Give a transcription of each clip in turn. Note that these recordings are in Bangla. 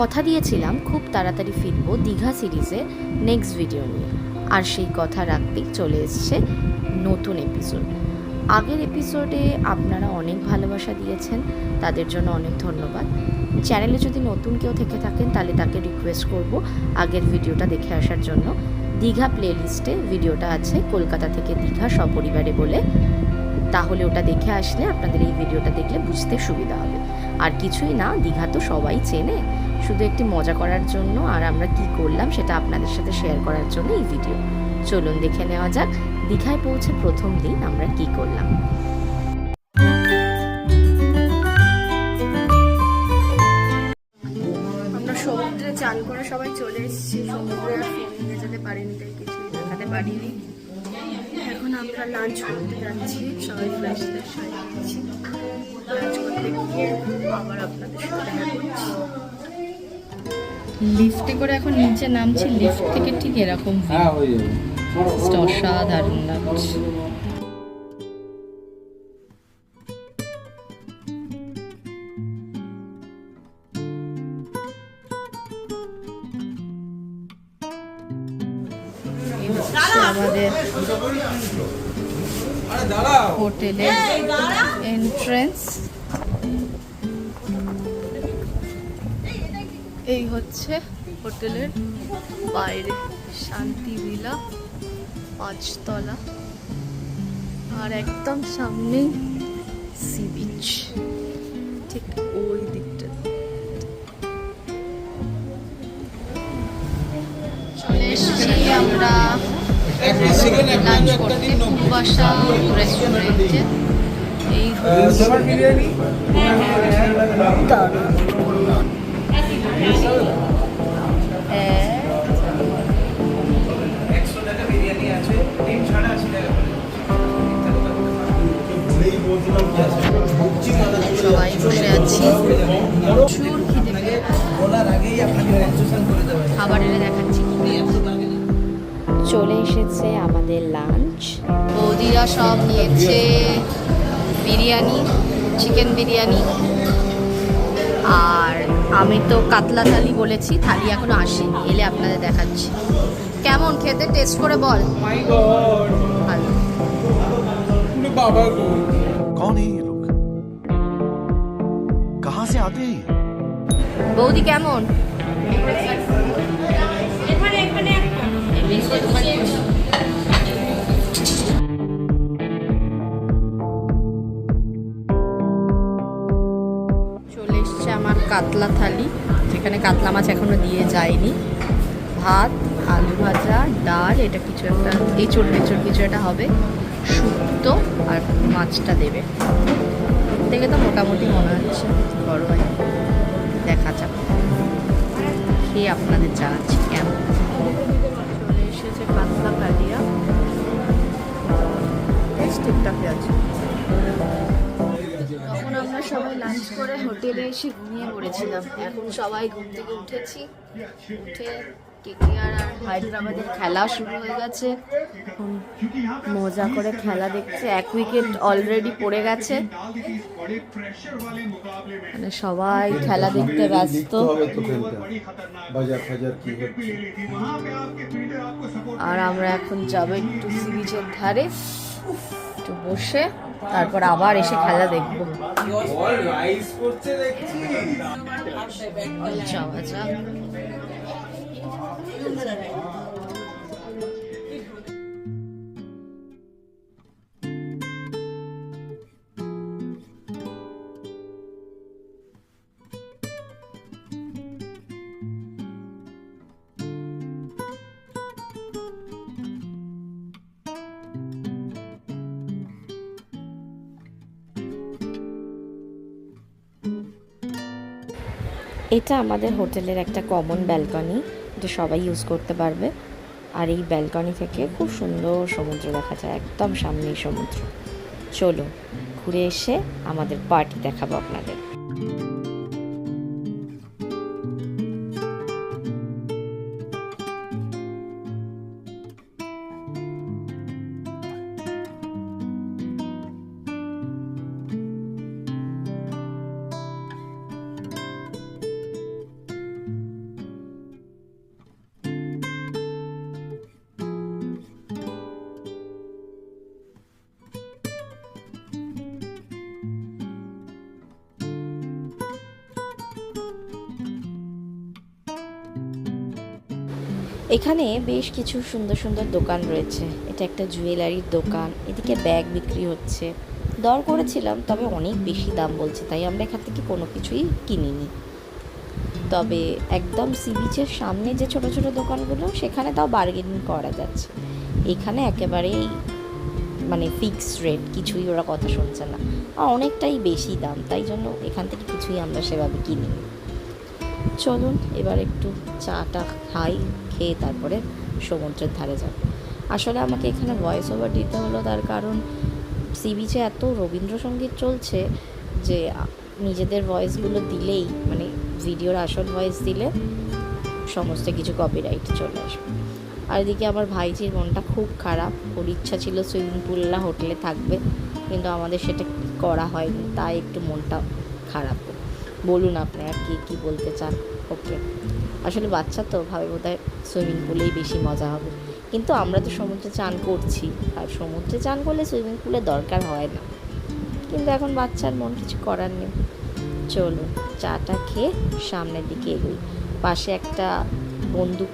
কথা দিয়েছিলাম, খুব তাড়াতাড়ি ফিরবো দীঘা সিরিজে নেক্সট ভিডিও নিয়ে। আর সেই কথা রাখতেই চলে এসছে নতুন এপিসোড আগের এপিসোডে আপনারা অনেক ভালোবাসা দিয়েছেন, তাদের জন্য অনেক ধন্যবাদ। চ্যানেলে যদি নতুন কেউ থেকে থাকেন, তাহলে তাকে রিকোয়েস্ট করব আগের ভিডিওটা দেখে আসার জন্য। দীঘা প্লেলিস্টে ভিডিওটা আছে, কলকাতা থেকে দীঘা সপরিবারে বলে। তাহলে ওটা দেখে আসলে আপনাদের এই ভিডিওটা দেখলে বুঝতে সুবিধা হবে। আর কিছুই না, দীঘা তো সবাই চেনে। শুধু একটি মজা করার জন্য আর আমরা কি করলাম সেটা আপনাদের সাথে শেয়ার করার জন্য এই ভিডিও চলুন দেখে নেওয়া যাক, দীঘায় পৌঁছে প্রথম দিন আমরা কি করলাম। সমুদ্রে চান করে সবাই চলে এসেছি, সমুদ্রে আর নিয়ে যেতে পারিনি, তাই কিছুই দেখাতে পারিনি। এখন আমরা লাঞ্চ করতে যাচ্ছি, সবাই ফ্রেশ ফ্রেশ লাঞ্চ করতে গিয়ে আবার আপনাদের সাথে দেখা করছি। লিফটে করে এখন নিচে নামছি লিফট থেকে ঠিক এরকম হ্যাঁ। অসাধারণ লাগছে। আমাদের হোটেলের এন্ট্রেন্স এই হচ্ছে হোটেলের বাইরে শান্তি ভিলা পাঁচতলা আর একদম সামনেই সি বিচ ঠিক ওই দিকটা। চলে এসেছি আমরা লাঞ্চ করতে পূর্বাশা রেস্টুরেন্টে এই তোমার সবাই বসে আছি প্রচুর খিদে পেয়ে বলার আগেই আপনাকে কনসেশন করে দেওয়া খাবার এনে দেখাচ্ছি চলে এসেছে আমাদের লাঞ্চ বৌদিরা সব নিয়েছে বিরিয়ানি চিকেন বিরিয়ানি। আমি তো কাতলা থালি বলেছি থালি এখনও আসেনি এলে আপনাদের দেখাচ্ছি। কেমন খেতে? টেস্ট করে বল। বাবা কন এই বৌদি কেমন? এখানে এখানে কাতলা থালি, যেখানে কাতলা মাছ এখনও দিয়ে যায়নি। ভাত, আলু ভাজা, ডাল, এটা কিছু একটা, এঁচড় মেচড় কিছু একটা হবে। শুক্তো আর মাছটা দেবে। দেখে তো মোটামুটি মনে হচ্ছে বড় হয় দেখা যাক। খেয়ে আপনাদের জানাচ্ছি কেমন। চলে এসেছে পাতলা কালিয়া আছে। আমরা সবাই লাঞ্চ করে হোটেলে এসে ঘুমিয়ে পড়েছিলাম। এখন সবাই ঘুম থেকে উঠেছি। উঠে কেকেআর আর হায়দ্রাবাদের খেলা শুরু হয়ে গেছে। মজা করে খেলা দেখছে। এক উইকেট অলরেডি পড়ে গেছে। মানে সবাই খেলা দেখতে ব্যস্ত। আর আমরা এখন যাব একটু সি বিচের ধারে। একটু বসে তারপর আবার এসে খেলা দেখব। আচ্ছা আচ্ছা যাওয়া যাক। এটা আমাদের হোটেলের একটা কমন ব্যালকনি এটা সবাই ইউজ করতে পারবে। আর এই ব্যালকনি থেকে খুব সুন্দর সমুদ্র দেখা যায়, একদম সামনেই সমুদ্র। চলো ঘুরে এসে আমাদের পার্টি দেখাবো আপনাদের। এখানে বেশ কিছু সুন্দর সুন্দর দোকান রয়েছে। এটা একটা জুয়েলারির দোকান, এদিকে ব্যাগ বিক্রি হচ্ছে। দর করেছিলাম, তবে অনেক বেশি দাম বলছে, তাই আমরা এখান থেকে কোনো কিছুই কিনিনি। তবে একদম সি বিচের সামনে যে ছোট ছোট দোকানগুলো, সেখানে তাও বার্গেনিং করা যাচ্ছে। এখানে একেবারেই মানে ফিক্সড রেট কিছুই ওরা কথা শুনছে না। আর অনেকটাই বেশি দাম, তাই জন্য এখান থেকে কিছুই আমরা সেভাবে কিনি চলুন, এবার একটু চাটা খাই, খেয়ে তারপরে সমুদ্রের ধারে যাব। আসলে আমাকে এখানে ভয়েস ওভার দিতে হলো, তার কারণ সি বিচে এত রবীন্দ্রসঙ্গীত চলছে যে নিজেদের ভয়েসগুলো দিলেই মানে ভিডিওর আসল ভয়েস দিলে সমস্ত কিছু কপিরাইট চলে আসবে। আর এদিকে আমার ভাইজির মনটা খুব খারাপ, ওর ইচ্ছা ছিল সুইমিং পুললা হোটেলে থাকবে, কিন্তু আমাদের সেটা করা হয়নি, তাই একটু মনটা খারাপ। বলুন আপনারা কে কী বলতে চান? ওকে। আসলে বাচ্চা তো ভাবে বোধ হয় সুইমিং পুলেই বেশি মজা হবে। কিন্তু আমরা তো সমুদ্রে চান করছি, আর সমুদ্রে চান করলে সুইমিং পুলে দরকার হয় না। কিন্তু এখন বাচ্চার মন কিছু করার নেই। চলুন, চাটা খেয়ে সামনের দিকে এগোই। পাশে একটা বন্দুক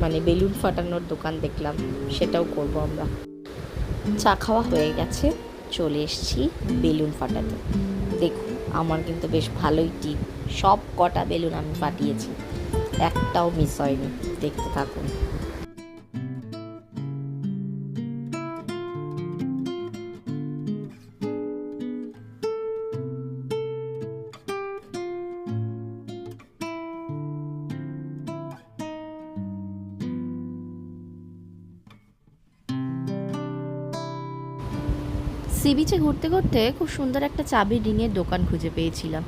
মানে বেলুন ফাটানোর দোকান দেখলাম। সেটাও করব আমরা। চা খাওয়া হয়ে গেছে। চলে এসেছি বেলুন ফাটাতে। দেখুন। আমার কিন্তু বেশ ভালোই টিপ সব কটা বেলুন আমি ফাটিয়েছি একটাও মিস হয়নি। দেখতে থাকুন। সি বিচে ঘুরতে ঘুরতে খুব সুন্দর একটা চাবি রিংয়ের দোকান খুঁজে পেয়েছিলাম,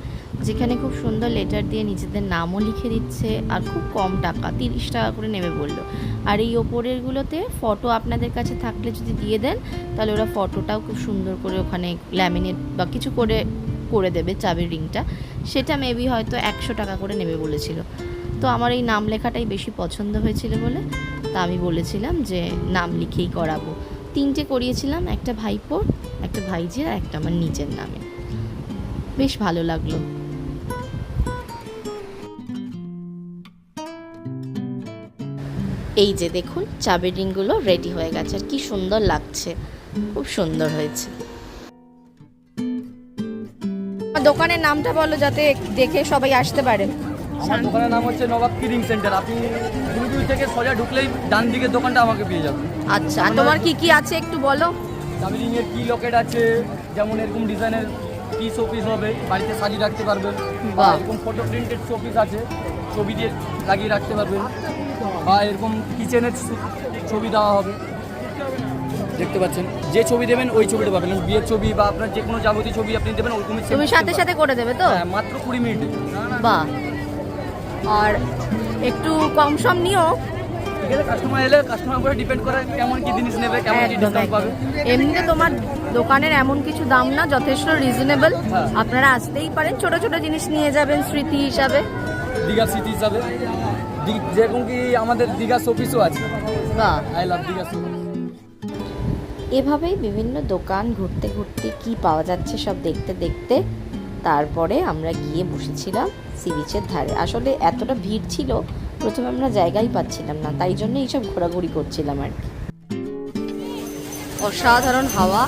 যেখানে খুব সুন্দর লেটার দিয়ে নিজেদের নামও লিখে দিচ্ছে আর খুব কম টাকা, তিরিশ টাকা করে নেবে বলল। আর এই ওপরেরগুলোতে ফটো আপনাদের কাছে থাকলে যদি দিয়ে দেন, তাহলে ওরা ফটোটাও খুব সুন্দর করে ওখানে ল্যামিনেট বা কিছু করে করে দেবে চাবির রিংটা। সেটা মেবি হয়তো একশো টাকা করে নেবে বলেছিল। তো আমার এই নাম লেখাটাই বেশি পছন্দ হয়েছিল বলে, তা আমি বলেছিলাম যে নাম লিখেই করাবো। তিনটে করিয়েছিলাম, একটা ভাইপোর একটা ভাইজির আর একটা আমার নিজের নামে। বেশ ভালো লাগল। এই যে দেখুন চাবির রিংগুলো রেডি হয়ে গেছে আর কি সুন্দর লাগছে। খুব সুন্দর হয়েছে। দোকানের নামটা বলো যাতে দেখে সবাই আসতে পারে। আমার দোকানের নাম হচ্ছে নবাব কিরিং সেন্টার। আপনি দুই থেকে সোজা ঢুকলেই ডান দিকের দোকানটা আমাকে পেয়ে যাবেন। আচ্ছা আর তোমার কি কি আছে একটু বলো? দামি রিংয়ের কি লকেট আছে? যেমন এরকম ডিজাইনের কি শোপিস হবে বাড়িতে সাজিয়ে রাখতে পারবেন বা এরকম ফটো প্রিন্টেড শোপিস আছে ছবি দিয়ে লাগিয়ে রাখতে পারবেন বা এরকম কিচেনের ছবি দেওয়া হবে। দেখতে পাচ্ছেন যে ছবি দেবেন ওই ছবিটা পাবেন। বিয়ের ছবি বা আপনার যে কোনো যাবতীয় ছবি আপনি দেবেন ওরকমই তুমি সাথে সাথে করে দেবে তো? হ্যাঁ মাত্র কুড়ি মিনিট। বাহ। আর একটু কম সম নিও। ঠিক কাস্টমার এলে কাস্টমার উপরে ডিপেন্ড করে কেমন কি জিনিস নেবে কেমন কি ডিসকাউন্ট পাবে। এমনিতে তোমার দোকানের এমন কিছু দাম না যথেষ্ট রিজনেবল হ্যাঁ। আপনারা আসতেই পারেন ছোট ছোট জিনিস নিয়ে যাবেন স্মৃতি হিসাবে। দীঘা সিটি হিসাবে। যেরকম কি আমাদের দীঘা শোপিসও আছে। বাহ আই লাভ দীঘা শোপিস এভাবেই বিভিন্ন দোকান ঘুরতে ঘুরতে কি পাওয়া যাচ্ছে সব দেখতে দেখতে তারপরে আমরা গিয়ে বসেছিলাম সি বিচের ধারে। আসলে এতটা ভিড় ছিল প্রথমে আমরা জায়গাই পাচ্ছিলাম না, তাই জন্য এইসব ঘোরাঘুরি করছিলাম আর কি। অসাধারণ হাওয়া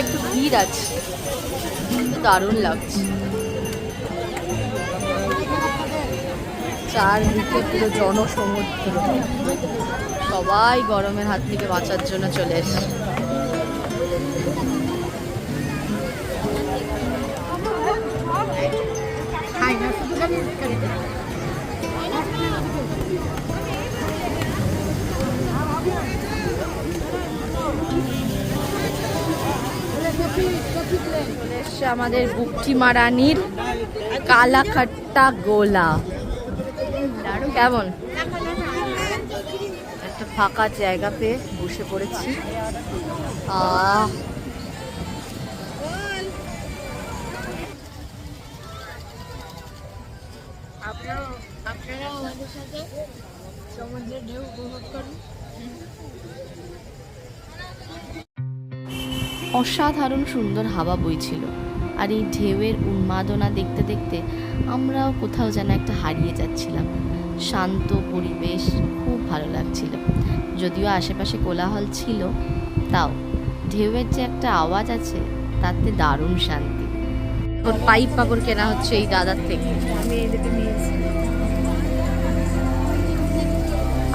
একটু ভিড় আছে। দারুণ লাগছে। চারদিকে পুরো জনসমুদ্র। সবাই গরমের হাত থেকে বাঁচার জন্য চলে এসেছে। আমাদের বুকটি মারানির কালাখাট্টা গোলা। কেমন? একটা ফাঁকা জায়গা পেয়ে বসে পড়েছি। অসাধারণ সুন্দর হাওয়া বইছিল। আর এই ঢেউয়ের উন্মাদনা দেখতে দেখতে আমরাও কোথাও যেন একটা হারিয়ে যাচ্ছিলাম। শান্ত পরিবেশ খুব ভালো লাগছিল। যদিও আশেপাশে কোলাহল ছিল তাও ঢেউয়ের যে একটা আওয়াজ আছে তাতে দারুণ শান্তি। ওর পাইপ পাপড় কেনা হচ্ছে এই দাদার থেকে। আমি এদেরকে নিয়েছি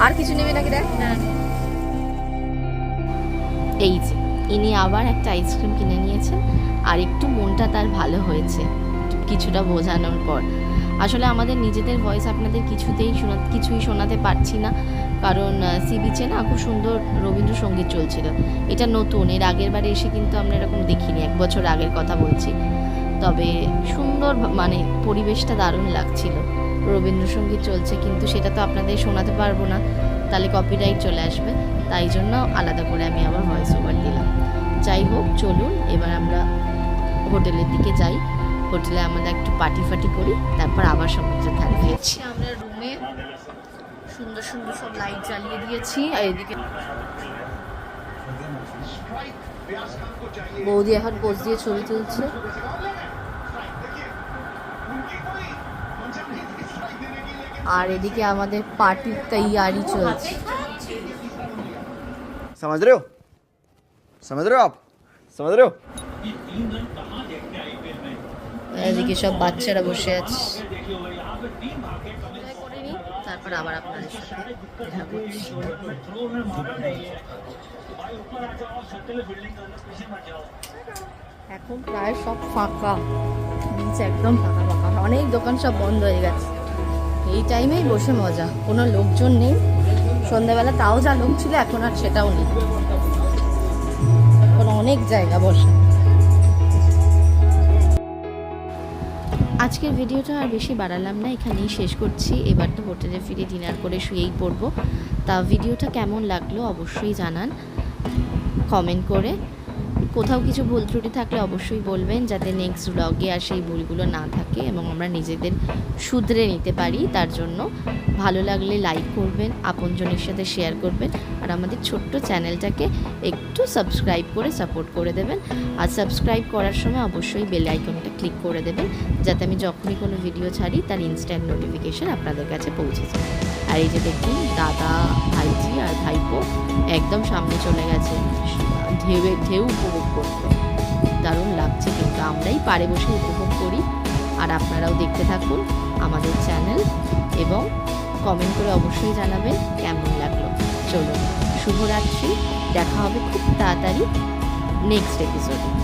আর কিছু নেবে নাকি দেখ? এই যে ইনি আবার একটা আইসক্রিম কিনে নিয়েছেন। আর একটু মনটা তার ভালো হয়েছে, কিছুটা বোঝানোর পর। আসলে আমাদের নিজেদের ভয়েস আপনাদের কিছুতেই শোনা, কিছুই শোনাতে পারছি না। কারণ সি বিচে না খুব সুন্দর রবীন্দ্রসঙ্গীত চলছিল। এটা নতুন, এর আগের বারে এসে কিন্তু আমরা এরকম দেখিনি, এক বছর আগের কথা বলছি। তবে সুন্দর মানে পরিবেশটা দারুণ লাগছিল। রবীন্দ্রসঙ্গীত চলছে কিন্তু সেটা তো আপনাদের শোনাতে পারব না, তাহলে কপিরাইট চলে আসবে। তাই জন্য আলাদা করে আমি আবার ভয়েস ওভার দিলাম। যাই হোক, চলুন, এবার আমরা হোটেলের দিকে যাই হোটেলে আমরা একটু পার্টি ফাটি করি তারপর আবার সমুদ্রের ধারে গিয়েছি আমরা রুমে সুন্দর সুন্দর সব লাইট জ্বালিয়ে দিয়েছি আর এদিকে বৌদি এখন পোজ দিয়ে ছবি তুলছে আর এদিকে আমাদের পার্টির তৈয়ারি চলছে समझ रहे हो समझ रहे हो आप समझ रहे हो এদিকে সব বাচ্চারা বসে আছে। তারপর আবার আপনাদের সাথে দেখা করছি। এখন প্রায় সব ফাঁকা। বিচ একদম ফাঁকা ফাঁকা। অনেক দোকান সব বন্ধ হয়ে গেছে। এই টাইমেই বসে মজা। কোনো লোকজন নেই। সন্ধ্যাবেলা তাও যা লোক ছিল এখন আর সেটাও নেই। এখন অনেক জায়গা বসে। আজকের ভিডিওটা আর বেশি বাড়ালাম না, এখানেই শেষ করছি। এবার তো হোটেলে ফিরে ডিনার করে শুয়েই পড়ব। তা ভিডিওটা কেমন লাগল অবশ্যই জানান। কমেন্ট করে। কোথাও কিছু ভুল ত্রুটি থাকলে অবশ্যই বলবেন যাতে নেক্সট ব্লগে আর সেই ভুলগুলো না থাকে এবং আমরা নিজেদের শুধরে নিতে পারি। তার জন্য ভালো লাগলে লাইক করবেন, আপনজনের সাথে শেয়ার করবেন আর আমাদের ছোট্ট চ্যানেলটাকে একটু সাবস্ক্রাইব করে সাপোর্ট করে দেবেন। আর সাবস্ক্রাইব করার সময় অবশ্যই বেল আইকনটা ক্লিক করে দেবেন যাতে আমি যখনই কোনো ভিডিও ছাড়ি তার ইনস্ট্যান্ট নোটিফিকেশন আপনাদের কাছে পৌঁছে যায়। আর এই যে দেখুন দাদা, ভাইজি আর ভাইপো একদম সামনে চলে গেছে। ঢেউয়ে, ঢেউ উপভোগ করতে। দারুণ লাগছে কিন্তু। আমরাই পারে বসে উপভোগ করি। আর আপনারাও দেখতে থাকুন আমাদের চ্যানেল এবং কমেন্ট করে অবশ্যই জানাবেন কেমন লাগল। চলুন, শুভরাত্রি। দেখা হবে খুব তাড়াতাড়ি নেক্সট এপিসোডে